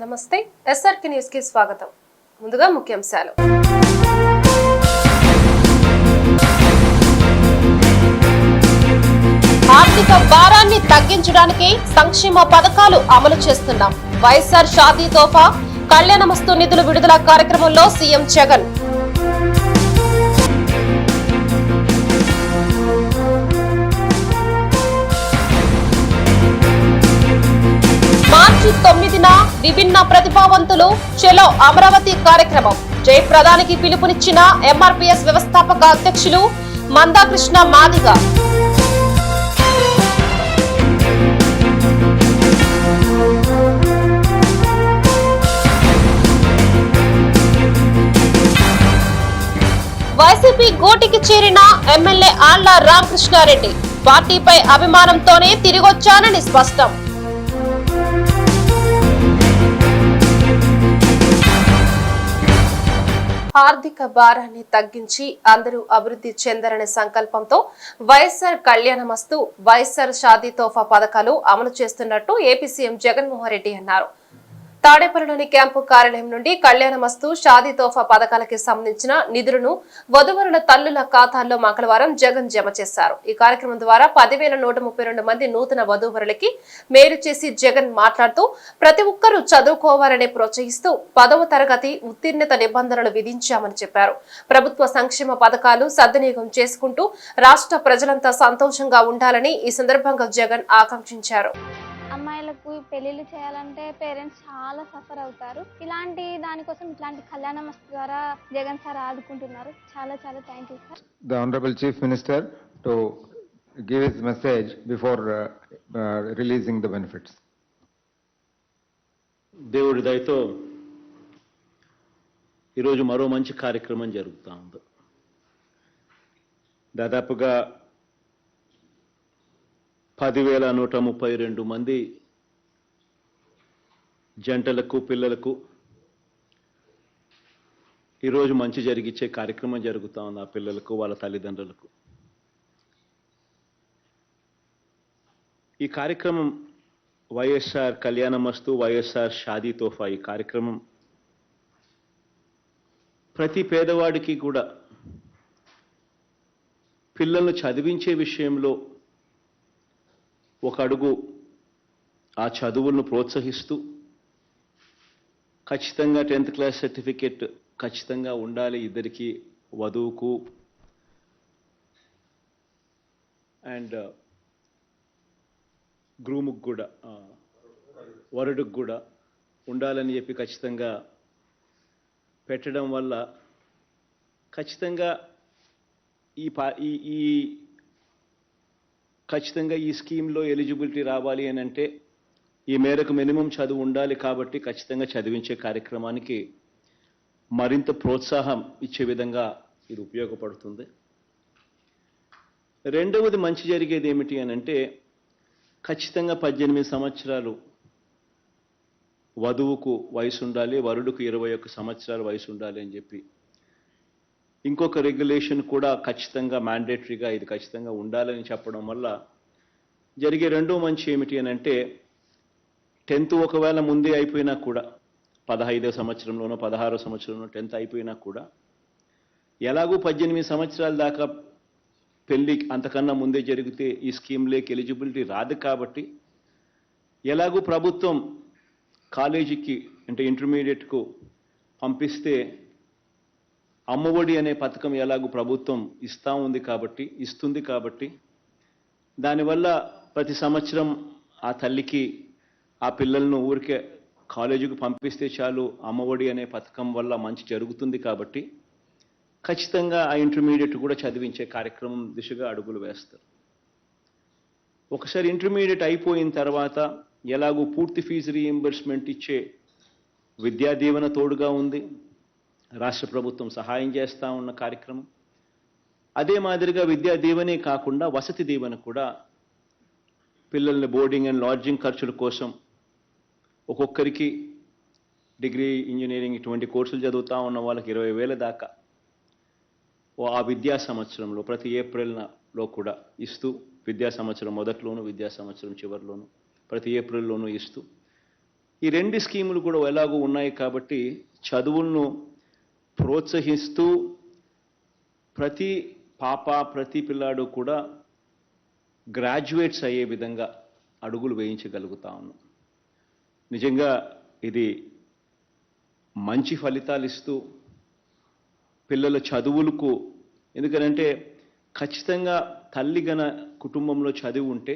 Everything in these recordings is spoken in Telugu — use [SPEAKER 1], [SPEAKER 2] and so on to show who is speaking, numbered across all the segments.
[SPEAKER 1] నమస్తే ఎస్ఆర్కి న్యూస్కి స్వాగతం. ముందుగా ముఖ్యాంశాలు. ఆర్థిక భారాన్ని తగ్గించడానికి సంక్షేమ పథకాలు అమలు చేస్తున్నాం. వైఎస్ఆర్ షాదీ తోఫా కళ్యాణమస్తు నిధులు విడుదల కార్యక్రమంలో సీఎం జగన్. మార్చి తొమ్మిదిన విభిన్న ప్రతిభావంతులు చెలో అమరావతి కార్యక్రమం. జయప్రదానికి పిలుపునిచ్చిన ఎంఆర్పీఎస్ వ్యవస్థాపక అధ్యక్షులు మందాకృష్ణ మాదిగ. వైసీపీ గోటికి చేరిన ఎమ్మెల్యే ఆళ్ళ రామకృష్ణారెడ్డి పార్టీపై అభిమానంతోనే తిరిగొచ్చానని స్పష్టం. ఆర్థిక భారాన్ని తగ్గించి అందరూ అభివృద్ధి చెందాలనే సంకల్పంతో వైఎస్ఆర్ కళ్యాణమస్తు వైఎస్ఆర్ షాదీ తోఫా పథకాలు అమలు చేస్తున్నట్టు ఏపీ సీఎం జగన్మోహన్ రెడ్డి అన్నారు. తాడేపల్లిలోని క్యాంపు కార్యాలయం నుండి కళ్యాణమస్తు షాదీ తోఫా పథకాలకి సంబంధించిన నిధులను వధువరుల తల్లుల ఖాతాల్లో మంగళవారం జగన్ జమ చేశారు. ఈ కార్యక్రమం ద్వారా పదివేల నూట ముప్పై రెండు మంది నూతన వధూవరులకి మేలు చేసి జగన్ మాట్లాడుతూ ప్రతి ఒక్కరూ చదువుకోవాలని ప్రోత్సహిస్తూ పదవ తరగతి ఉత్తీర్ణత నిబంధనలు విధించామని చెప్పారు. ప్రభుత్వ సంక్షేమ పథకాలు సద్వినియోగం చేసుకుంటూ రాష్ట్ర ప్రజలంతా సంతోషంగా ఉండాలని ఈ సందర్భంగా జగన్ ఆకాంక్షించారు.
[SPEAKER 2] అమ్మాయిలకు పెళ్ళిళ్ళు చేయాలంటే పేరెంట్స్ చాలా సఫర్ అవుతారు. ఇలాంటి దానికోసం ఇట్లాంటి కళ్యాణ మస్తు ద్వారా జగన్ సార్ ఆదుకుంటున్నారు. చాలా చాలా thank you sir
[SPEAKER 3] the Honorable Chief Minister to give his message before uh, uh, releasing the benefits.
[SPEAKER 4] దేవుడి దయతో ఈరోజు మరో మంచి కార్యక్రమం జరుగుతూ ఉంది. దాదాపుగా పదివేల నూట ముప్పై రెండు మంది జంటలకు పిల్లలకు ఈరోజు మంచి జరిగించే కార్యక్రమం జరుగుతూ ఉంది ఆ పిల్లలకు వాళ్ళ తల్లిదండ్రులకు. ఈ కార్యక్రమం వైఎస్ఆర్ కళ్యాణమస్తు వైఎస్ఆర్ షాదీ తోఫా ఈ కార్యక్రమం. ప్రతి పేదవాడికి కూడా పిల్లలను చదివించే విషయంలో ఒక అడుగు ఆ చదువులను ప్రోత్సహిస్తూ ఖచ్చితంగా టెన్త్ క్లాస్ సర్టిఫికేట్ ఖచ్చితంగా ఉండాలి ఇద్దరికి వధువుకు. అండ్ uh, గ్రూముకు కూడా ఆ, వరుడుకు కూడా ఉండాలని చెప్పి ఖచ్చితంగా పెట్టడం వల్ల ఖచ్చితంగా ఈ పా ఈ ఈ ఖచ్చితంగా ఈ స్కీమ్లో ఎలిజిబిలిటీ రావాలి అని అంటే ఈ మేరకు మినిమం చదువు ఉండాలి కాబట్టి ఖచ్చితంగా చదివించే కార్యక్రమానికి మరింత ప్రోత్సాహం ఇచ్చే విధంగా ఇది ఉపయోగపడుతుంది. రెండవది మంచి జరిగేది ఏమిటి అని అంటే ఖచ్చితంగా పద్దెనిమిది సంవత్సరాలు వధువుకు వయసు ఉండాలి వరుడుకు ఇరవై ఒక్క సంవత్సరాల వయసు ఉండాలి అని చెప్పి ఇంకొక రెగ్యులేషన్ కూడా ఖచ్చితంగా మ్యాండేటరీగా ఇది ఖచ్చితంగా ఉండాలని చెప్పడం వల్ల జరిగే రెండో మంచి ఏమిటి అని అంటే టెన్త్ ఒకవేళ ముందే అయిపోయినా కూడా పదహైదో సంవత్సరంలోనో పదహారో సంవత్సరంలో టెన్త్ అయిపోయినా కూడా ఎలాగూ పద్దెనిమిది సంవత్సరాల దాకా పెళ్ళి అంతకన్నా ముందే జరిగితే ఈ స్కీమ్లోకి ఎలిజిబిలిటీ రాదు కాబట్టి ఎలాగూ ప్రభుత్వం కాలేజీకి అంటే ఇంటర్మీడియట్కు పంపిస్తే అమ్మఒడి అనే పథకం ఎలాగూ ప్రభుత్వం ఇస్తా ఉంది కాబట్టి ఇస్తుంది కాబట్టి దానివల్ల ప్రతి సంవత్సరం ఆ తల్లికి ఆ పిల్లలను ఊరికే కాలేజీకి పంపిస్తే చాలు అమ్మఒడి అనే పథకం వల్ల మంచి జరుగుతుంది కాబట్టి ఖచ్చితంగా ఆ ఇంటర్మీడియట్ కూడా చదివించే కార్యక్రమం దిశగా అడుగులు వేస్తారు. ఒకసారి ఇంటర్మీడియట్ అయిపోయిన తర్వాత ఎలాగూ పూర్తి ఫీజు రీఎంబర్స్మెంట్ ఇచ్చే విద్యా దీవెన తోడుగా ఉంది. రాష్ట్ర ప్రభుత్వం సహాయం చేస్తూ ఉన్న కార్యక్రమం. అదే మాదిరిగా విద్యా దీవెనే కాకుండా వసతి దీవెన కూడా పిల్లల్ని బోర్డింగ్ అండ్ లాడ్జింగ్ ఖర్చుల కోసం ఒక్కొక్కరికి డిగ్రీ ఇంజనీరింగ్ ఇటువంటి కోర్సులు చదువుతా ఉన్న వాళ్ళకి ఇరవై వేల దాకా ఓ ఆ విద్యా సంవత్సరంలో ప్రతి ఏప్రిల్లో కూడా ఇస్తూ విద్యా సంవత్సరం మొదట్లోను విద్యా సంవత్సరం చివరిలోను ప్రతి ఏప్రిల్లోనూ ఇస్తూ ఈ రెండు స్కీములు కూడా ఎలాగో ఉన్నాయి కాబట్టి చదువులను ప్రోత్సహిస్తూ ప్రతి పాప ప్రతి పిల్లాడు కూడా గ్రాడ్యుయేట్స్ అయ్యే విధంగా అడుగులు వేయించగలుగుతా ఉన్నాం. నిజంగా ఇది మంచి ఫలితాలు ఇస్తూ పిల్లల చదువులకు ఎందుకనంటే ఖచ్చితంగా తల్లి గన కుటుంబంలో చదివి ఉంటే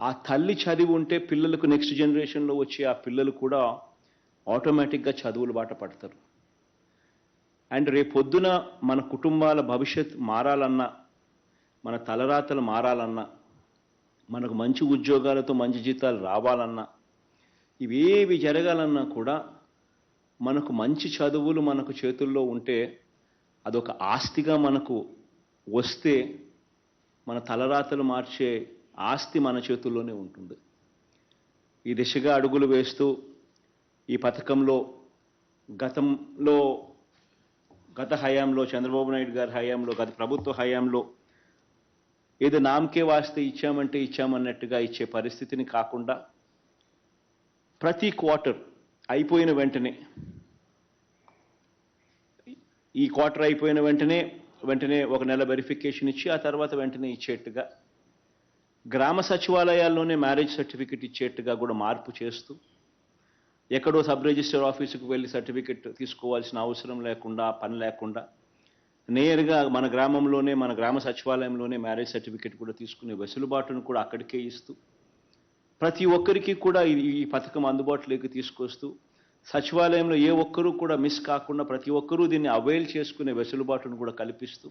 [SPEAKER 4] ఆ తల్లి చదివి ఉంటే పిల్లలకు నెక్స్ట్ జనరేషన్లో వచ్చే ఆ పిల్లలు కూడా ఆటోమేటిక్గా చదువులు బాట పడతారు. అండ్ రేపొద్దున మన కుటుంబాల భవిష్యత్ మారాలన్నా మన తలరాతలు మారాలన్నా మనకు మంచి ఉద్యోగాలతో మంచి జీతాలు రావాలన్నా ఇవేవి జరగాలన్నా కూడా మనకు మంచి చదువులు మనకు చేతుల్లో ఉంటే అదొక ఆస్తిగా మనకు వస్తే మన తలరాతలు మార్చే ఆస్తి మన చేతుల్లోనే ఉంటుంది. ఈ దిశగా అడుగులు వేస్తూ ఈ పథకంలో గతంలో గత హయాంలో చంద్రబాబు నాయుడు గారి హయాంలో గత ప్రభుత్వ హయాంలో ఏదో నామకే వాస్తే ఇచ్చామంటే ఇచ్చామన్నట్టుగా ఇచ్చే పరిస్థితిని కాకుండా ప్రతి క్వార్టర్ అయిపోయిన వెంటనే ఈ క్వార్టర్ అయిపోయిన వెంటనే వెంటనే ఒక నెల వెరిఫికేషన్ ఇచ్చి ఆ తర్వాత వెంటనే ఇచ్చేట్టుగా గ్రామ సచివాలయాల్లోనే మ్యారేజ్ సర్టిఫికెట్ ఇచ్చేట్టుగా కూడా మార్పు చేస్తూ ఎక్కడో సబ్ రిజిస్టర్ ఆఫీసుకు వెళ్ళి సర్టిఫికెట్ తీసుకోవాల్సిన అవసరం లేకుండా పని లేకుండా నేరుగా మన గ్రామంలోనే మన గ్రామ సచివాలయంలోనే మ్యారేజ్ సర్టిఫికెట్ కూడా తీసుకునే వెసులుబాటును కూడా అక్కడికే ఇస్తూ ప్రతి ఒక్కరికి కూడా ఈ ఈ పథకం అందుబాటులోకి తీసుకొస్తూ సచివాలయంలో ఏ ఒక్కరూ కూడా మిస్ కాకుండా ప్రతి ఒక్కరూ దీన్ని అవైల్ చేసుకునే వెసులుబాటును కూడా కల్పిస్తూ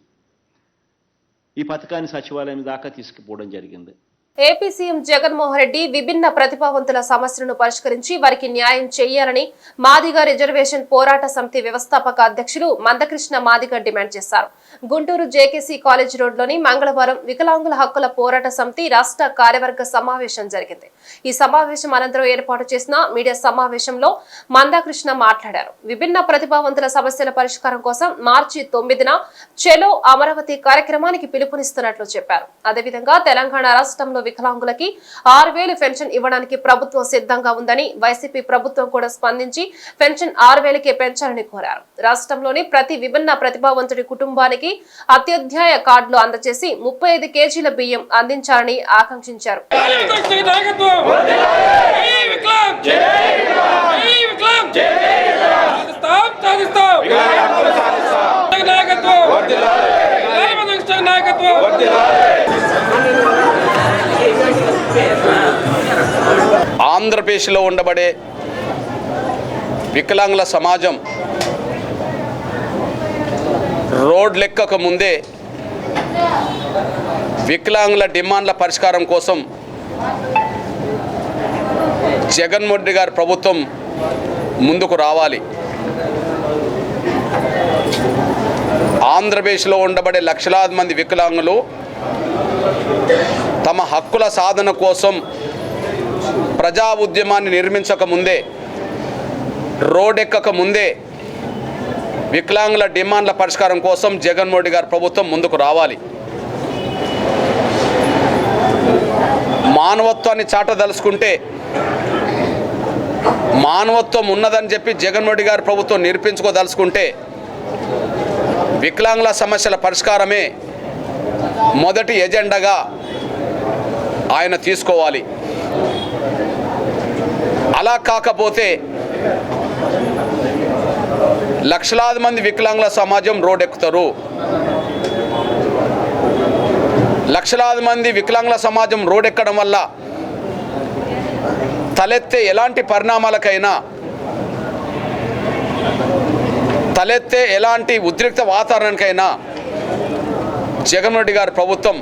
[SPEAKER 4] ఈ పథకాన్ని సచివాలయం దాకా తీసుకుపోవడం జరిగింది.
[SPEAKER 1] ఏపీ సీఎం జగన్మోహన్ రెడ్డి విభిన్న ప్రతిభావంతుల సమస్యలను పరిష్కరించి వారికి న్యాయం చేయాలని మాదిగ రిజర్వేషన్ పోరాట సమితి వ్యవస్థాపక అధ్యక్షులు మందకృష్ణ మాదిగ డిమాండ్ చేశారు. గుంటూరు జేకేసీ కాలేజ్ రోడ్లోని మంగళవారం వికలాంగుల హక్కుల పోరాట సమితి రాష్ట్ర కార్యవర్గ సమావేశం జరిగింది. ఈ సమావేశం అనంతరం ఏర్పాటు చేసిన మీడియా సమావేశంలో మందాకృష్ణ మాట్లాడారు. విభిన్న ప్రతిభావంతుల సమస్యల పరిష్కారం కోసం మార్చి తొమ్మిదిన చెలో అమరావతి కార్యక్రమానికి పిలుపునిస్తున్నట్లు చెప్పారు. అదేవిధంగా తెలంగాణ రాష్ట్రంలో వికలాంగులకి ఆరు వేలు పెన్షన్ ఇవ్వడానికి ప్రభుత్వం సిద్ధంగా ఉందని వైసీపీ ప్రభుత్వం కూడా స్పందించి పెన్షన్ ఆరు వేలకే పెంచాలని కోరారు. రాష్ట్రంలోని ప్రతి విభిన్న ప్రతిభావంతుడి కుటుంబానికి అత్యధ్యాయ కార్డులు అందజేసి ముప్పై ఐదు కేజీల బియ్యం అందించాలని ఆకాంక్షించారు.
[SPEAKER 5] నాయకత్వం నాయకత్వం
[SPEAKER 6] ఆంధ్రప్రదేశ్లో ఉండబడే వికలాంగుల సమాజం రోడ్ లెక్కక ముందే వికలాంగుల డిమాండ్ల పరిష్కారం కోసం జగన్మోహన్ రెడ్డి గారి ప్రభుత్వం ముందుకు రావాలి. ఆంధ్రప్రదేశ్లో ఉండబడే లక్షలాది మంది వికలాంగులు తమ హక్కుల సాధన కోసం ప్రజా ఉద్యమాన్ని నిర్మించక ముందే రోడ్డెక్కక ముందే వికలాంగుల డిమాండ్ల పరిష్కారం కోసం జగన్మోహన్ గారు గారి ప్రభుత్వం ముందుకు రావాలి. మానవత్వాన్ని చాటదలుచుకుంటే మానవత్వం ఉన్నదని చెప్పి జగన్మోహన్ గారు గారి ప్రభుత్వం నిరూపించుకోదలుచుకుంటే వికలాంగుల సమస్యల పరిష్కారమే మొదటి ఎజెండాగా ఆయన తీసుకోవాలి. అలా కాకపోతే లక్షలాది మంది వికలాంగుల సమాజం రోడ్డెక్కుతారు లక్షలాది మంది వికలాంగుల సమాజం రోడ్డెక్కడం వల్ల తలెత్తే ఎలాంటి పరిణామాలకైనా తలెత్తే ఎలాంటి ఉద్రిక్త వాతావరణానికైనా జగన్ రెడ్డి గారి ప్రభుత్వం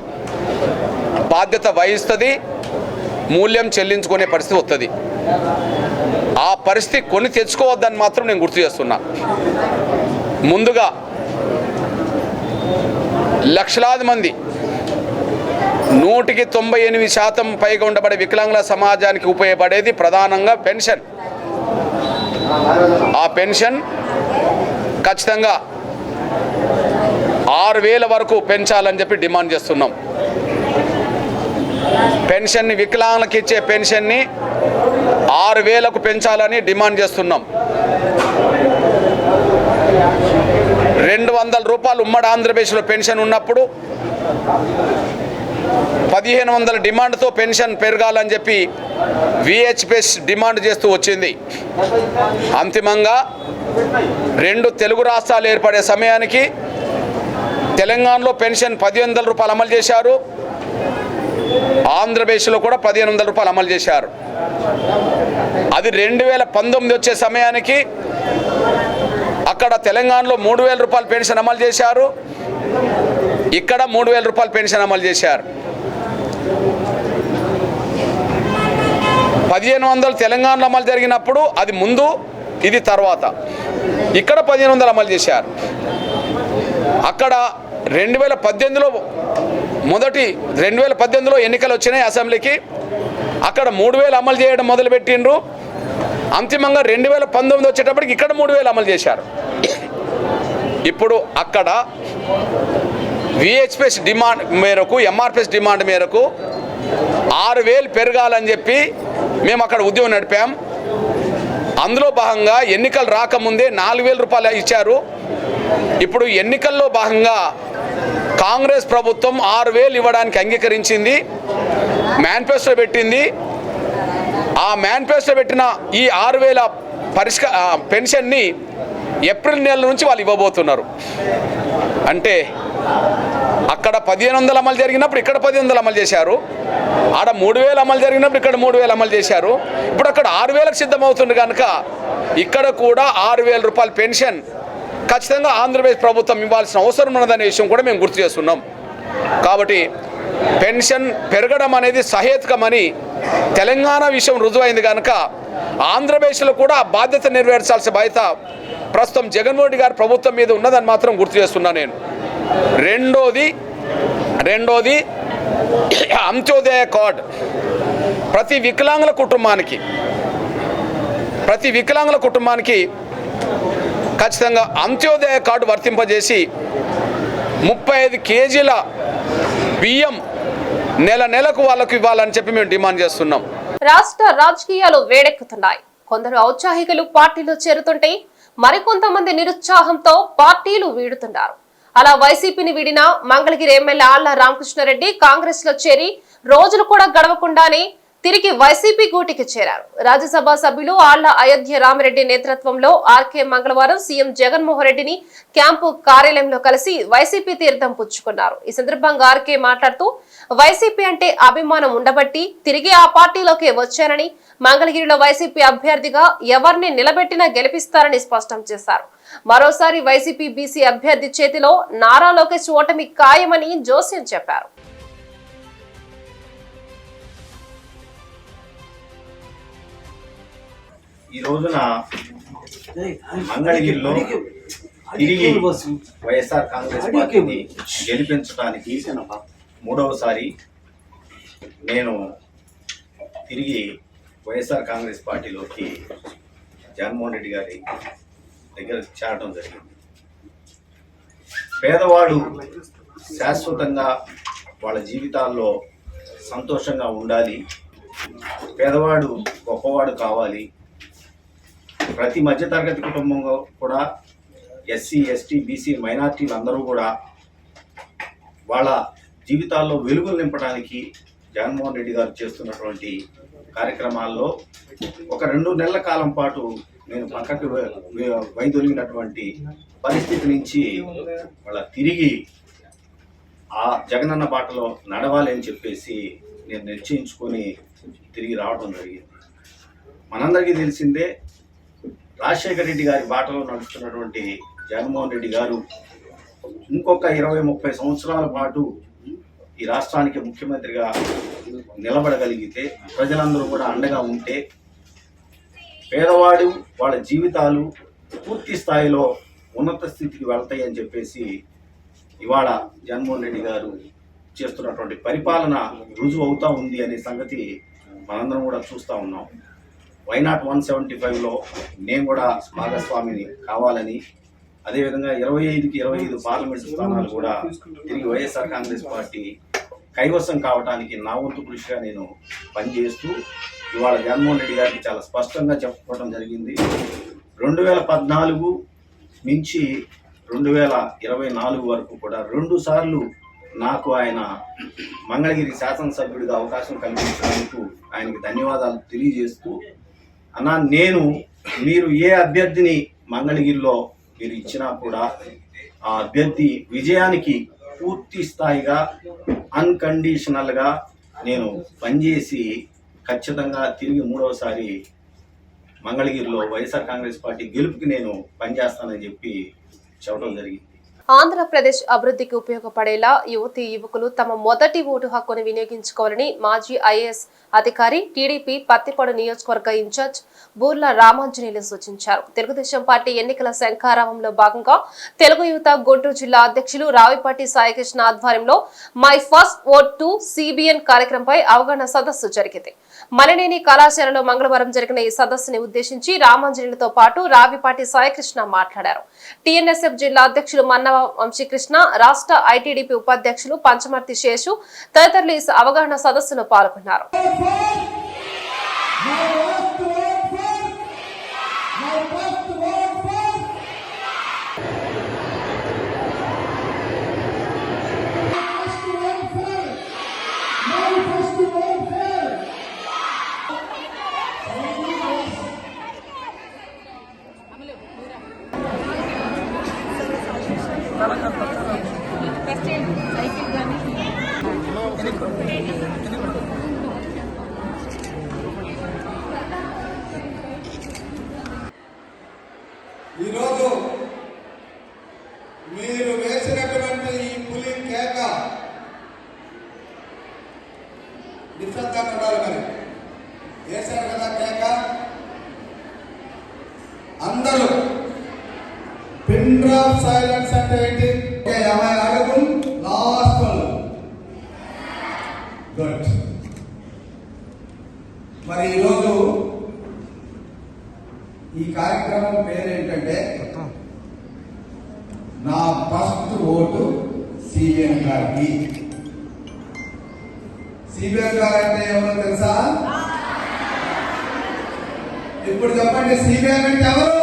[SPEAKER 6] బాధ్యత వహిస్తుంది మూల్యం చెల్లించుకునే పరిస్థితి వస్తుంది ఆ పరిస్థితి కొని తెచ్చుకోవద్దని మాత్రం నేను గుర్తు చేస్తున్నా. ముందుగా లక్షలాది మంది నూటికి తొంభై ఎనిమిది శాతం పైగా ఉండబడే వికలాంగుల సమాజానికి ఉపయోగపడేది ప్రధానంగా పెన్షన్. ఆ పెన్షన్ ఖచ్చితంగా ఆరు వేల వరకు పెంచాలని చెప్పి డిమాండ్ చేస్తున్నాం. పెన్షన్ని వికలాంగులకు ఇచ్చే పెన్షన్ని ఆరు వేలకు పెంచాలని డిమాండ్ చేస్తున్నాం. రెండు వందల రూపాయలు ఉమ్మడి ఆంధ్రప్రదేశ్లో పెన్షన్ ఉన్నప్పుడు పదిహేను వందల డిమాండ్తో పెన్షన్ పెరగాలని చెప్పి విహెచ్పిఎస్ డిమాండ్ చేస్తూ వచ్చింది. అంతిమంగా రెండు తెలుగు రాష్ట్రాలు ఏర్పడే సమయానికి తెలంగాణలో పెన్షన్ పది వందల రూపాయలు అమలు చేశారు. ఆంధ్రప్రదేశ్లో కూడా పదిహేను వందల రూపాయలు అమలు చేశారు. అది రెండు వేల పంతొమ్మిది వచ్చే సమయానికి అక్కడ తెలంగాణలో మూడు వేల రూపాయలు పెన్షన్ అమలు చేశారు. ఇక్కడ మూడు వేల రూపాయలు పెన్షన్ అమలు చేశారు. పదిహేను వందలు తెలంగాణలో అమలు జరిగినప్పుడు అది ముందు ఇది తర్వాత. ఇక్కడ పదిహేను వందలు అమలు చేశారు. అక్కడ రెండు వేల పద్దెనిమిదిలో మొదటి రెండు వేల పద్దెనిమిదిలో ఎన్నికలు వచ్చినాయి అసెంబ్లీకి. అక్కడ మూడు వేలు అమలు చేయడం మొదలుపెట్టిండ్రు. అంతిమంగా రెండు వేల పంతొమ్మిది వచ్చేటప్పటికి ఇక్కడ మూడు వేలు అమలు చేశారు. ఇప్పుడు అక్కడ విహెచ్పిఎస్ డిమాండ్ మేరకు ఎంఆర్పిఎస్ డిమాండ్ మేరకు ఆరు వేలు పెరగాలని చెప్పి మేము అక్కడ ఉద్యమం నడిపాం. అందులో భాగంగా ఎన్నికలు రాకముందే నాలుగు వేల రూపాయలు ఇచ్చారు. ఇప్పుడు ఎన్నికల్లో భాగంగా కాంగ్రెస్ ప్రభుత్వం ఆరు వేలు ఇవ్వడానికి అంగీకరించింది మేనిఫెస్టో పెట్టింది. ఆ మేనిఫెస్టో పెట్టిన ఈ ఆరు వేల పరిష్క పెన్షన్ని ఏప్రిల్ నెల నుంచి వాళ్ళు ఇవ్వబోతున్నారు. అంటే అక్కడ పదిహేను వందలు అమలు జరిగినప్పుడు ఇక్కడ పదిహేను వందలు అమలు చేశారు. ఆడ మూడు వేలు అమలు జరిగినప్పుడు ఇక్కడ మూడు వేలు అమలు చేశారు. ఇప్పుడు అక్కడ ఆరు వేలకు సిద్ధమవుతుంది కనుక ఇక్కడ కూడా ఆరు వేల రూపాయల పెన్షన్ ఖచ్చితంగా ఆంధ్రప్రదేశ్ ప్రభుత్వం ఇవ్వాల్సిన అవసరం ఉన్నదనే విషయం కూడా మేము గుర్తు చేస్తున్నాం. కాబట్టి పెన్షన్ పెరగడం అనేది సహేతుకమని తెలంగాణ విషయం రుజువైంది కనుక ఆంధ్రప్రదేశ్లో కూడా ఆ బాధ్యత నెరవేర్చాల్సిన బాధ్యత ప్రస్తుతం జగన్మోహన్ రెడ్డి గారి ప్రభుత్వం మీద ఉన్నదని మాత్రం గుర్తు చేస్తున్నా నేను. రెండోది రెండోది అంత్యోదయ కార్డ్. ప్రతి వికలాంగుల కుటుంబానికి ప్రతి వికలాంగుల కుటుంబానికి ఖచ్చితంగా అంత్యోదయ కార్డు వర్తింపజేసి ముప్పై ఐదు కేజీల బియ్యం నెల నెలకు వాళ్ళకు ఇవ్వాలని చెప్పి మేము డిమాండ్ చేస్తున్నాం.
[SPEAKER 1] రాష్ట్ర రాజకీయాలు వేడెక్కుతున్నాయి. కొందరు ఔత్సాహికులు పార్టీలో చేరుతుంటే మరికొంతమంది నిరుత్సాహంతో పార్టీలు వీడుతున్నారు. అలా వైసీపీని వీడిన మంగళగిరి ఎమ్మెల్యే ఆళ్ళ రామకృష్ణారెడ్డి కాంగ్రెస్లో చేరి రోజులు కూడా గడవకుండానే తిరిగి వైసీపీ గూటికి చేరారు. రాజ్యసభ సభ్యులు ఆళ్ళ అయోధ్య రామిరెడ్డి నేతృత్వంలో ఆర్కే మంగళవారం సీఎం జగన్మోహన్ రెడ్డిని క్యాంపు కార్యాలయంలో కలిసి వైసీపీ తీర్థం పుచ్చుకున్నారు. ఈ సందర్భంగా ఆర్కే మాట్లాడుతూ వైసీపీ అంటే అభిమానం ఉండబట్టి తిరిగి ఆ పార్టీలోకి వచ్చానని మంగళగిరిలో వైసీపీ అభ్యర్థిగా ఎవరిని నిలబెట్టినా గెలిపిస్తారని స్పష్టం చేశారు. మరోసారి వైసీపీ బీసీ అభ్యర్థి చేతిలో నారా లోకేష్ ఓటమి ఖాయమని జోస్యం చెప్పారు.
[SPEAKER 7] ఈ రోజున మంగళగిరిలో తిరిగి వైఎస్ఆర్ కాంగ్రెస్ పార్టీని గెలిపించడానికి మూడవసారి నేను తిరిగి వైఎస్ఆర్ కాంగ్రెస్ పార్టీలోకి జగన్మోహన్ రెడ్డి గారి దగ్గర చేరడం జరిగింది. పేదవాడు శాశ్వతంగా వాళ్ళ జీవితాల్లో సంతోషంగా ఉండాలి. పేదవాడు గొప్పవాడు కావాలి. ప్రతి మధ్యతరగతి కుటుంబంలో కూడా ఎస్సీ ఎస్టీ బీసీ మైనార్టీలు అందరూ కూడా వాళ్ళ జీవితాల్లో వెలుగులు నింపడానికి జగన్మోహన్ రెడ్డి గారు చేస్తున్నటువంటి కార్యక్రమాల్లో ఒక రెండు నెలల కాలం పాటు నేను పక్కకి వైదొలిగినటువంటి పరిస్థితి నుంచి వాళ్ళ తిరిగి ఆ జగనన్న బాటలో నడవాలి అని చెప్పేసి నేను నిశ్చయించుకొని తిరిగి రావడం జరిగింది. మనందరికీ తెలిసిందే రాజశేఖర రెడ్డి గారి బాటలో నడుస్తున్నటువంటి జగన్మోహన్ రెడ్డి గారు ఇంకొక ఇరవై ముప్పై సంవత్సరాల పాటు ఈ రాష్ట్రానికి ముఖ్యమంత్రిగా నిలబడగలిగితే ప్రజలందరూ కూడా అండగా ఉంటే పేదవాడు వాళ్ళ జీవితాలు పూర్తి స్థాయిలో ఉన్నత స్థితికి వెళ్తాయి అని చెప్పేసి ఇవాళ జగన్మోహన్ రెడ్డి గారు చేస్తున్నటువంటి పరిపాలన రుజువు అవుతా ఉంది అనే సంగతి మనందరం కూడా చూస్తూ ఉన్నాం. వైనాట్ వన్ సెవెంటీ ఫైవ్లో నేను కూడా భాగస్వామిని కావాలని అదేవిధంగా ఇరవై ఐదుకి ఇరవై ఐదు పార్లమెంటు స్థానాలు కూడా తిరిగి వైఎస్ఆర్ కాంగ్రెస్ పార్టీ కైవసం కావడానికి నా వంతు కృషిగా నేను పనిచేస్తూ ఇవాళ జగన్మోహన్ రెడ్డి గారికి చాలా స్పష్టంగా చెప్పుకోవడం జరిగింది. రెండు వేల పద్నాలుగు నుంచి రెండు వేల ఇరవై నాలుగు వరకు కూడా రెండు సార్లు నాకు ఆయన మంగళగిరి శాసనసభ్యుడిగా అవకాశం కల్పించినందుకు ఆయనకి ధన్యవాదాలు తెలియజేస్తూ అన్నా నేను మీరు ఏ అభ్యర్థిని మంగళగిరిలో మీరు ఇచ్చినా కూడా ఆ అభ్యర్థి విజయానికి పూర్తి స్థాయిగా అన్కండిషనల్గా నేను పనిచేసి ఖచ్చితంగా తిరిగి మూడవసారి మంగళగిరిలో వైఎస్ఆర్ కాంగ్రెస్ పార్టీ గెలుపుకి నేను పనిచేస్తానని చెప్పి చెప్పడం జరిగింది.
[SPEAKER 1] ఆంధ్రప్రదేశ్ అభివృద్ధికి ఉపయోగపడేలా యువతి యువకులు తమ మొదటి ఓటు హక్కును వినియోగించుకోవాలని మాజీ ఐఏఎస్ అధికారి టీడీపీ పత్తిపాడు నియోజకవర్గ ఇన్ఛార్జ్ బూర్ల రామాంజనేయులు సూచించారు. తెలుగుదేశం పార్టీ ఎన్నికల శంఖారావంలో భాగంగా తెలుగు యువత గుంటూరు జిల్లా అధ్యక్షులు రావిపాటి సాయికృష్ణ ఆధ్వర్యంలో my first vote to CBN కార్యక్రమంపై అవగాహన సదస్సు జరిగింది. మలనేని కళాశాలలో మంగళవారం జరిగిన ఈ సదస్సుని ఉద్దేశించి రామాంజనేయులతో పాటు రావిపాటి సాయికృష్ణ మాట్లాడారు. టీఎన్ఎస్ఎఫ్ జిల్లా అధ్యక్షులు మాధవ వంశీకృష్ణ రాష్ట్ర ఐటీడీపీ ఉపాధ్యక్షులు పంచమర్తి శేషు తదితరులు ఈ అవగాహన సదస్సులో పాల్గొన్నారు
[SPEAKER 8] ఈరోజు మీరు వేసినటువంటి ఈ పులి కేక నిశ్శబ్దంగా ఉండాలి మరి వేశారు కదా కేక అందరూ డ్రాప్ సైలెన్స్ అంటే ఏంటి యాభై అడుగులు లాస్ట్ గుడ్ మరి ఈరోజు ఈ కార్యక్రమం పేరు ఏంటంటే నా ఫస్ట్ ఓటు సిబిఎన్ గారికి సిబిఎన్ గారు అంటే ఎవరో తెలుసా? ఇప్పుడు చెప్పండి సిబిఎన్ అంటే ఎవరు?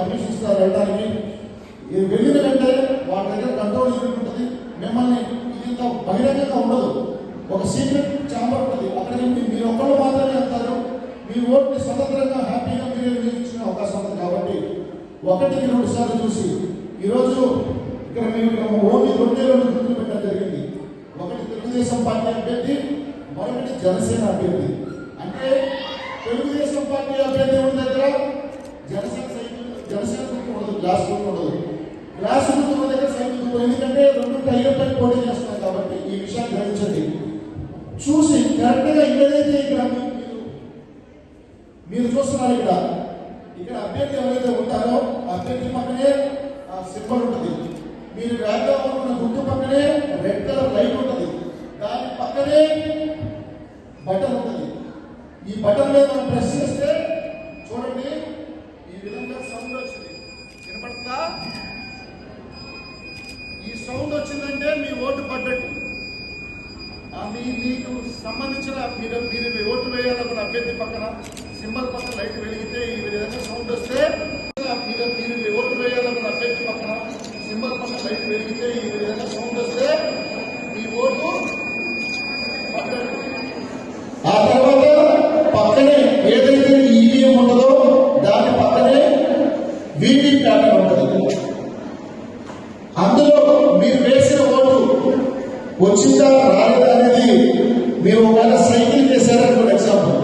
[SPEAKER 9] పర్మిషన్ ఇస్తారు వెళ్ళడానికి ఇది వెళ్ళిన వెంటనే వాళ్ళ దగ్గర కంట్రోల్ యూనిట్ ఉంటుంది. మిమ్మల్ని ఇది ఇంత బహిరంగంగా ఉండదు. ఒక సీక్రెట్ ఛాంబర్ ఉంటుంది. అక్కడికి మీ- మీరు ఒక్కళ్ళు మాత్రమే వెళ్తారు. మీ ఓట్ని స్వతంత్రంగా హ్యాపీగా మీరే వినియోగించుకునే అవకాశం ఉంది కాబట్టి ఒకటికి రెండు సార్లు చూసి ఈరోజు ఇక్కడ మేము ఓన్లీ రెండే రెండు గుర్తులు పెట్టడం జరిగింది. ఒకటి తెలుగుదేశం పార్టీ అభ్యర్థి మరొకటి జనసేన అభ్యర్థి. అంటే తెలుగుదేశం పార్టీ అభ్యర్థి ఉన్న దగ్గర? జనసేన జనసేన గుర్తు ఉండదు గ్లాస్ గుర్తు ఉండదు గ్లాస్ గుర్తు దగ్గర సైకిల్ గుర్తు ఎందుకంటే రెండు టైర్లపై పోటీ చేస్తున్నాయి కాబట్టి ఈ విషయాన్ని గ్రహించండి. చూసి కరెక్ట్గా ఏదైతే ఇక్కడ మీరు మీరు చూస్తున్నారు ఇక్కడ. ఇక్కడ అభ్యర్థి ఎవరైతే ఉంటారో ఆ అభ్యర్థి పక్కనే ఆ సింబల్ ఉంటుంది. మీరు వేగంగా ఉన్న గుర్తు పక్కనే రెడ్ కలర్ లైట్ ఉంటుంది. దాని పక్కనే బటన్ ఉంటుంది. ఈ బటన్ మీద మనం ప్రెస్ చేస్తే చూడండి సౌండ్ వచ్చింది. వినపడుతుందా? ఈ సౌండ్ వచ్చిందంటే మీ ఓటు పడ్డట్టు. ఆ మీ మీకు సంబంధించిన మీరు మీరు మీ ఓటు వేయాలనుకున్న అభ్యర్థి పక్కన సింబల్ పక్కన లైట్ వెలిగితే ఈ విధంగా సౌండ్ వస్తే మీరు మీరు మీ ఓటు వేయాలనుకున్న అభ్యర్థి పక్కన సింబల్ పక్కన లైట్ వెలిగితే ఈ విధంగా సౌండ్ వస్తే మీ ఓటు పక్కన ఆ తర్వాత పక్కనే ఏదైతే ఈవీఎం ఉండదో దాని పక్కనే కారణం ఉండదు. అందులో మీరు వేసిన ఓటు వచ్చిందా రాలేదా అనేది మీరు ఒకవేళ సైకిల్ చేశారనుకోండి ఎగ్జాంపుల్.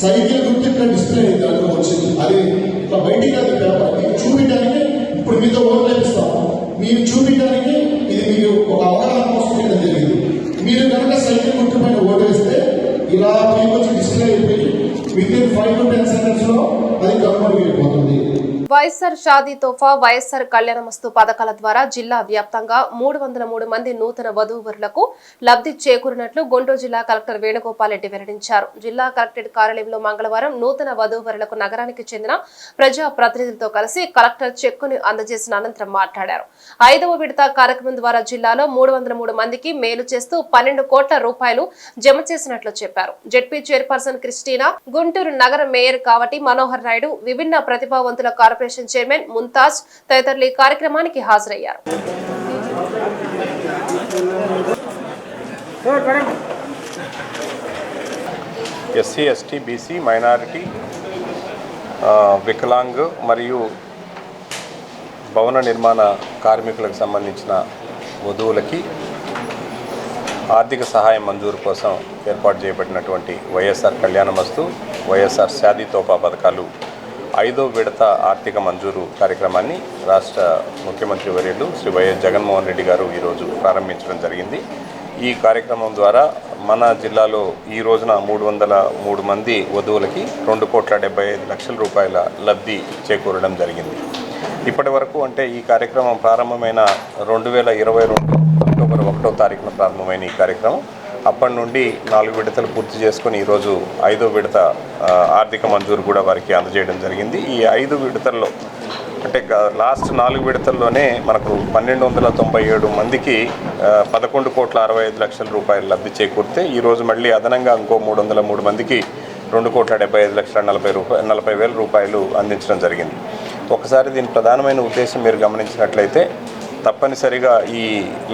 [SPEAKER 9] సైకిల్ గుర్తింపు డిస్ప్లే దాంట్లో వచ్చింది. అది ఇట్లా బయటికి అది పేపర్ మీకు చూపించడానికి ఇప్పుడు మీతో ఓట్లు వేపిస్తాం. మీరు చూపించడానికి ఇది మీకు ఒక అవగాహన కోసం చేయడం జరిగింది మీరు కనుక సైకిల్ గుర్తుపైన ఓటు వేస్తే ఇలా మీకు వచ్చి డిస్ప్లే అయిపోయి with in five to ten సెకండ్స్లో అది కనుమరుగైపోతుంది
[SPEAKER 1] వైఎస్ఆర్ షాదీ తోఫా వైఎస్ఆర్ కళ్యాణమస్తు పథకాల ద్వారా జిల్లా వ్యాప్తంగా మూడు వందల మూడు మంది నూతన వధూవరులకు లబ్ధి చేకూరినట్లు గుంటూరు జిల్లా కలెక్టర్ వేణుగోపాల్ రెడ్డి వెల్లడించారు. జిల్లా కలెక్టరేట్ కార్యాలయంలో మంగళవారం నూతన వధూవరులకు నగరానికి చెందిన ప్రజా ప్రతినిధులతో కలిసి కలెక్టర్ చెక్కును అందజేసిన అనంతరం మాట్లాడారు. ఐదవ విడత కార్యక్రమం ద్వారా జిల్లాలో మూడు వందల మూడు మందికి మేలు చేస్తూ పన్నెండు కోట్ల రూపాయలు జమ చేసినట్లు చెప్పారు. జెడ్పీ చైర్పర్సన్ క్రిస్టీనా గుంటూరు నగర మేయర్ కావటి మనోహర్ నాయుడు విభిన్న ప్రతిభావంతుల కార్పొరేషన్ చైర్మన్ ముంతాజ్ తదితరులు ఈ కార్యక్రమానికి హాజరయ్యారు.
[SPEAKER 10] ఎస్సీ ఎస్టీ బీసీ మైనారిటీ వికలాంగ్ మరియు భవన నిర్మాణ కార్మికులకు సంబంధించిన వధువులకి ఆర్థిక సహాయం మంజూరు కోసం ఏర్పాటు చేయబడినటువంటి వైఎస్ఆర్ కళ్యాణమస్తు వైఎస్ఆర్ షాదీ తోపా పథకాలు ఐదో విడత ఆర్థిక మంజూరు కార్యక్రమాన్ని రాష్ట్ర ముఖ్యమంత్రి వర్యులు శ్రీ వైఎస్ జగన్మోహన్ రెడ్డి గారు ఈరోజు ప్రారంభించడం జరిగింది. ఈ కార్యక్రమం ద్వారా మన జిల్లాలో ఈ రోజున మూడు వందల మూడు మంది వధువులకి రెండు కోట్ల డెబ్బై ఐదు లక్షల రూపాయల లబ్ధి చేకూరడం జరిగింది. ఇప్పటి వరకు అంటే ఈ కార్యక్రమం ప్రారంభమైన రెండు వేల ఇరవై రెండు అక్టోబర్ ఒకటో తారీఖున ప్రారంభమైన ఈ కార్యక్రమం. అప్పటి నుండి నాలుగు విడతలు పూర్తి చేసుకొని ఈరోజు ఐదో విడత ఆర్థిక మంజూరు కూడా వారికి అందజేయడం జరిగింది. ఈ ఐదు విడతల్లో అంటే లాస్ట్ నాలుగు విడతల్లోనే మనకు పన్నెండు వందల తొంభై ఏడు మందికి పదకొండు కోట్ల అరవై ఐదు లక్షల రూపాయలు లబ్ధి చేకూరితే ఈరోజు మళ్ళీ అదనంగా ఇంకో మూడు వందల మూడు మందికి రెండు కోట్ల డెబ్బై ఐదు లక్షల నలభై రూపాయ నలభై వేల రూపాయలు అందించడం జరిగింది. ఒకసారి దీని ప్రధానమైన ఉద్దేశం మీరు గమనించినట్లయితే తప్పనిసరిగా ఈ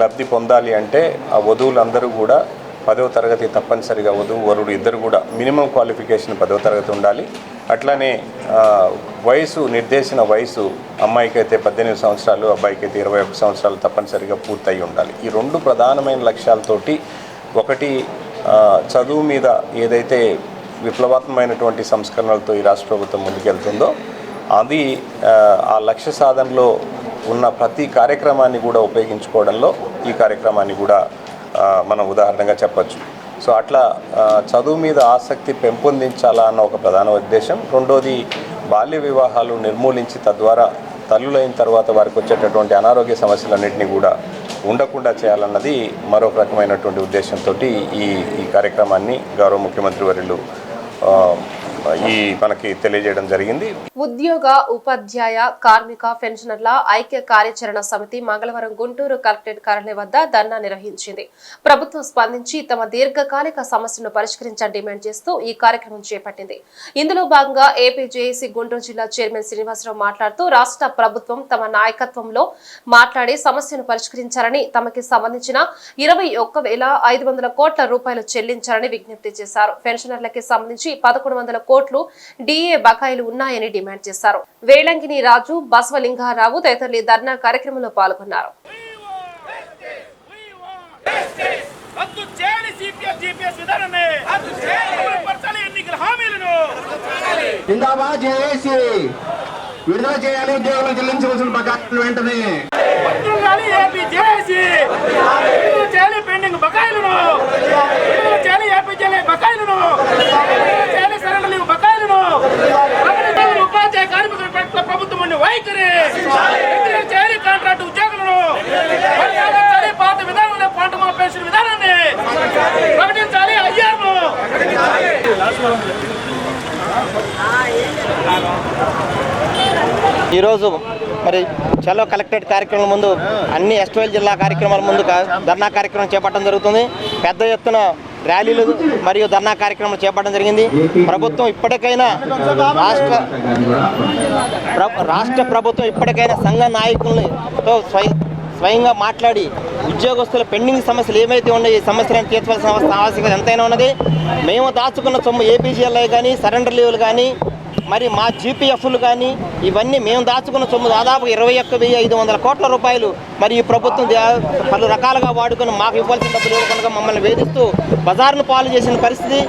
[SPEAKER 10] లబ్ధి పొందాలి అంటే ఆ వధువులందరూ కూడా పదవ తరగతి తప్పనిసరిగా వధువు వరుడు ఇద్దరు కూడా మినిమం క్వాలిఫికేషన్ పదవ తరగతి ఉండాలి. అట్లానే వయసు నిర్దేశిన వయసు అమ్మాయికి అయితే పద్దెనిమిది సంవత్సరాలు అబ్బాయికి అయితే ఇరవై ఒక సంవత్సరాలు తప్పనిసరిగా పూర్తయి ఉండాలి. ఈ రెండు ప్రధానమైన లక్ష్యాలతోటి ఒకటి చదువు మీద ఏదైతే విప్లవాత్మకమైనటువంటి సంస్కరణలతో ఈ రాష్ట్ర ప్రభుత్వం ముందుకెళ్తుందో అది ఆ, లక్ష్య సాధనలో ఉన్న ప్రతి కార్యక్రమాన్ని కూడా ఉపయోగించుకోవడంలో ఈ కార్యక్రమాన్ని కూడా మనం ఉదాహరణగా చెప్పచ్చు. సో అట్లా చదువు మీద ఆసక్తి పెంపొందించాలా అన్న ఒక ప్రధాన ఉద్దేశం. రెండోది బాల్య వివాహాలు నిర్మూలించి తద్వారా తల్లులైన తర్వాత వారికి వచ్చేటటువంటి అనారోగ్య సమస్యలన్నింటినీ కూడా ఉండకుండా చేయాలన్నది మరొక రకమైనటువంటి ఉద్దేశంతో ఈ ఈ కార్యక్రమాన్ని గౌరవ ముఖ్యమంత్రి వర్యులు ఈ మనకి తెలియజేయడం జరిగింది.
[SPEAKER 1] ఉద్యోగ ఉపాధ్యాయ కార్మిక పెన్షనర్ల ఐక్య కార్యాచరణ సమితి మంగళవారం గుంటూరు కలెక్టరేట్ కార్యాలయం వద్ద ధర్నా నిర్వహించింది. ప్రభుత్వం స్పందించి తమ దీర్ఘకాలిక సమస్యను పరిష్కరించాలని డిమాండ్ చేస్తూ ఈ కార్యక్రమం చేపట్టింది. ఇందులో భాగంగా ఏపీజేఏసీ గుంటూరు జిల్లా చైర్మన్ శ్రీనివాసరావు మాట్లాడుతూ రాష్ట్ర ప్రభుత్వం తమ నాయకత్వంలో మాట్లాడి సమస్యను పరిష్కరించాలని తమకి సంబంధించిన ఇరవై ఒక్క వేల ఐదు వందల కోట్ల రూపాయలు చెల్లించాలని విజ్ఞప్తి చేశారు. పెన్షనర్లకి సంబంధించి పదకొండు వందల కోట్ల డిఏ బకాయిలు ఉన్నాయని డిమాండ్ చేశారు. వేళంగిని రాజు బసవలింగారావు తదితరులు ధర్నా కార్యక్రమంలో పాల్గొన్నారు.
[SPEAKER 8] జిందాబాద్ చేసి విడుదల చేయాలి ఉద్యోగులు చెల్లించవలసిన బకాయిలు వెంటనే.
[SPEAKER 5] వర్ధిల్లాలి ఏపీ చేసి విడుదల చేయాలి పెండింగ్ బకాయిలను. విడుదల చేయాలి ఏపీ చేయాలి బకాయిలను విడుదల చేయాలి సరైన లీవ్ బకాయిలను ప్రకటించాలి ఉపాధ్యాయ కార్మికుల పట్ల ప్రభుత్వం ఉండే వైఖరి. విడుదల చేయాలి కాంట్రాక్ట్ ఉద్యోగులను పాత విధానంలో పంట మా పెన్షన్ విధానాన్ని ప్రకటించాలి అయ్యాము
[SPEAKER 11] ఈరోజు మరి చలో కలెక్టరేట్ కార్యక్రమం ముందు అన్ని ఎస్టోల్ జిల్లా కార్యక్రమాల ముందు ధర్నా కార్యక్రమం చేపట్టడం జరుగుతుంది. పెద్ద ఎత్తున ర్యాలీలు మరియు ధర్నా కార్యక్రమాలు చేపట్టడం జరిగింది. ప్రభుత్వం ఇప్పటికైనా రాష్ట్ర రాష్ట్ర ప్రభుత్వం ఇప్పటికైనా సంఘ నాయకులతో స్వయ స్వయంగా మాట్లాడి ఉద్యోగస్తుల పెండింగ్ సమస్యలు ఏమైతే ఉన్నాయో ఈ సమస్యలను తీర్చవలసిన ఆవశ్యకత ఎంతైనా ఉన్నది. మేము దాచుకున్న సొమ్ము ఏపీజీఎల్ఐ కానీ సరెండర్ లీవులు కానీ మరి మా జీపీఎఫ్లు కానీ ఇవన్నీ మేము దాచుకున్న సొమ్ము దాదాపు ఇరవై ఒక్క వెయ్యి ఐదు వందల కోట్ల రూపాయలు మరి ఈ ప్రభుత్వం పలు రకాలుగా వాడుకొని మాకు ఇవ్వాల్సిన డబ్బులు ఇవ్వకుండా మమ్మల్ని వేధిస్తూ బజార్ను పాలు చేసిన పరిస్థితి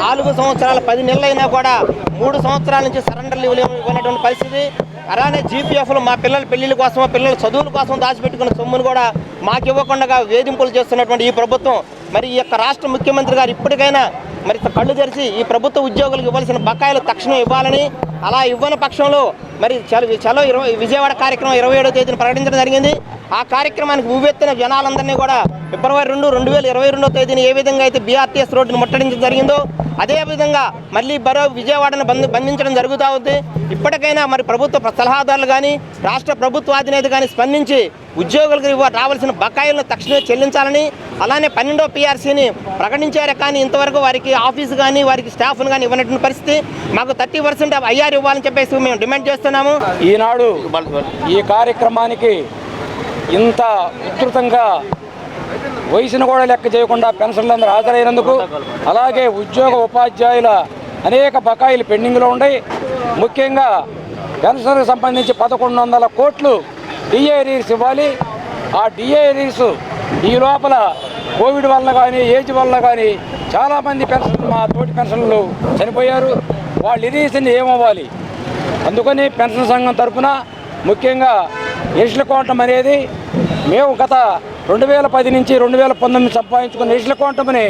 [SPEAKER 11] నాలుగు సంవత్సరాల పది నెలలైనా కూడా మూడు సంవత్సరాల నుంచి సరెండర్ లీవులు ఇవ్వనటువంటి పరిస్థితి. అలానే జీపీఎఫ్లు మా పిల్లల పెళ్ళిళ్ళ కోసం పిల్లల చదువుల కోసం దాచిపెట్టుకున్న సొమ్మును కూడా మాకు ఇవ్వకుండా వేధింపులు చేస్తున్నటువంటి ఈ ప్రభుత్వం. మరి ఈ యొక్క రాష్ట్ర ముఖ్యమంత్రి గారు ఇప్పటికైనా మరి కళ్ళు తెరిచి ఈ ప్రభుత్వ ఉద్యోగులకు ఇవ్వాల్సిన బకాయిలు తక్షణం ఇవ్వాలని అలా ఇవ్వని పక్షంలో మరి చలో చలో ఇరవై విజయవాడ కార్యక్రమం ఇరవై ఏడో తేదీన ప్రకటించడం జరిగింది. ఆ కార్యక్రమానికి ఉవ్వెత్తిన జనాలందరినీ కూడా ఫిబ్రవరి రెండు రెండు వేల ఇరవై రెండో తేదీన ఏ విధంగా అయితే బీఆర్టీఎస్ రోడ్డును ముట్టడించడం జరిగిందో అదేవిధంగా మళ్ళీ బరో విజయవాడను బంధ బంధించడం జరుగుతూ ఉంది. ఇప్పటికైనా మరి ప్రభుత్వ సలహాదారులు కానీ రాష్ట్ర ప్రభుత్వ అధినేత కానీ స్పందించి ఉద్యోగులకు ఇవ్వ రావాల్సిన బకాయిలను తక్షణమే చెల్లించాలని అలానే పన్నెండో పీఆర్సీని ప్రకటించారే కానీ ఇంతవరకు వారికి ఆఫీసు కానీ వారికి స్టాఫ్ను కానీ ఇవ్వనటువంటి పరిస్థితి మాకు థర్టీ పర్సెంట్ ఐఆర్ ఇవ్వాలని చెప్పేసి మేము డిమాండ్ చేస్తున్నాము.
[SPEAKER 5] ఈనాడు ఈ కార్యక్రమానికి ఇంత విస్తృతంగా వయసును కూడా లెక్క చేయకుండా పెన్షన్లందరూ హాజరైనందుకు అలాగే ఉద్యోగ ఉపాధ్యాయుల అనేక బకాయిలు పెండింగ్లో ఉన్నాయి. ముఖ్యంగా పెన్షన్కి సంబంధించి పదకొండు వందల కోట్లు డిఏ రీల్స్ ఇవ్వాలి. ఆ డిఏ రీల్స్ ఈ లోపల కోవిడ్ వల్ల కానీ ఏజ్ వల్ల కానీ చాలామంది పెన్షన్ మా తోటి పెన్షన్లు చనిపోయారు. వాళ్ళ ఇరీస్ని ఏమవ్వాలి? అందుకని పెన్షన్ సంఘం తరఫున ముఖ్యంగా ఎస్ల కోటం అనేది మేము గత రెండు వేల పది నుంచి రెండు వేల పంతొమ్మిది సంపాదించుకున్న ఎస్ల కోటంని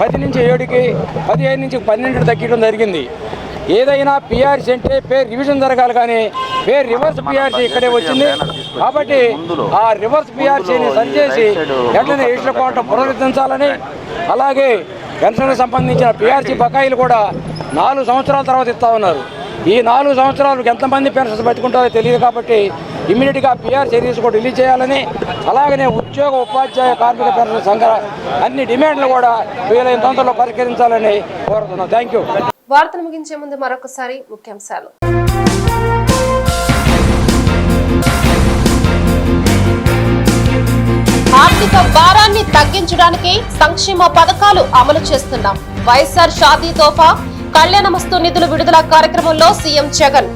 [SPEAKER 5] పది నుంచి ఏడుకి పదిహేను నుంచి పన్నెండు తగ్గడం జరిగింది. ఏదైనా పిఆర్సీ అంటే పేరు రివిజన్ జరగాలి కానీ పేరు రివర్స్ పిఆర్సీ ఇక్కడే వచ్చింది. కాబట్టి ఆ రివర్స్ పిఆర్సీని సరిచేసి వెంటనే ఎస్ల కోటం పునరుద్ధరించాలని అలాగే పెన్షన్కి సంబంధించిన పిఆర్సీ బకాయిలు కూడా నాలుగు సంవత్సరాల తర్వాత ఇస్తా ఉన్నారు. ఈ నాలుగు సంవత్సరాలకు ఎంతమంది పెన్షన్స్ పెట్టుకుంటారో తెలియదు కాబట్టి ఇమ్మీడియట్గా పిఆర్ సిరీస్ కూడా రిలీజ్ చేయాలని అలాగనే ఉద్యోగ ఉపాధ్యాయ కార్మిక పెన్షన్ సంఘ అన్ని డిమాండ్లు కూడా వీలైన తొందరలో పరిష్కరించాలని కోరుతున్నాం. థ్యాంక్ యూ
[SPEAKER 1] వార్తలు ముగించే ముందు మరొకసారి ముఖ్యాంశాలు. ఆర్థిక భారాన్ని తగ్గించడానికి సంక్షేమ పథకాలు అమలు చేస్తున్నాం. వైఎస్ఆర్ షాదీ తోఫా కళ్యాణమస్తు నిధులు విడుదల కార్యక్రమంలో సీఎం జగన్.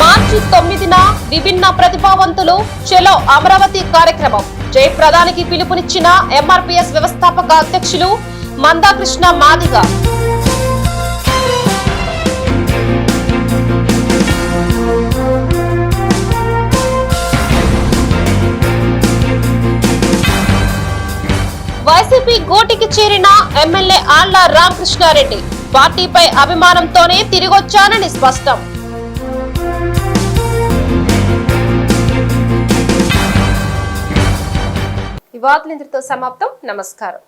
[SPEAKER 1] మార్చి తొమ్మిదిన విభిన్న ప్రతిభావంతులు చెలో అమరావతి కార్యక్రమం. జయప్రదానికి పిలుపునిచ్చిన ఎంఆర్పీఎస్ వ్యవస్థాపక అధ్యక్షులు మందాకృష్ణ మాదిగా. వైసీపీ గోటికి చేరిన ఎమ్మెల్యే ఆళ్ళ రామకృష్ణారెడ్డి. పార్టీపై అభిమానంతోనే తిరిగొచ్చానని స్పష్టం. ఈ వార్తలు ఇంతటితో సమాప్తం. నమస్కారం.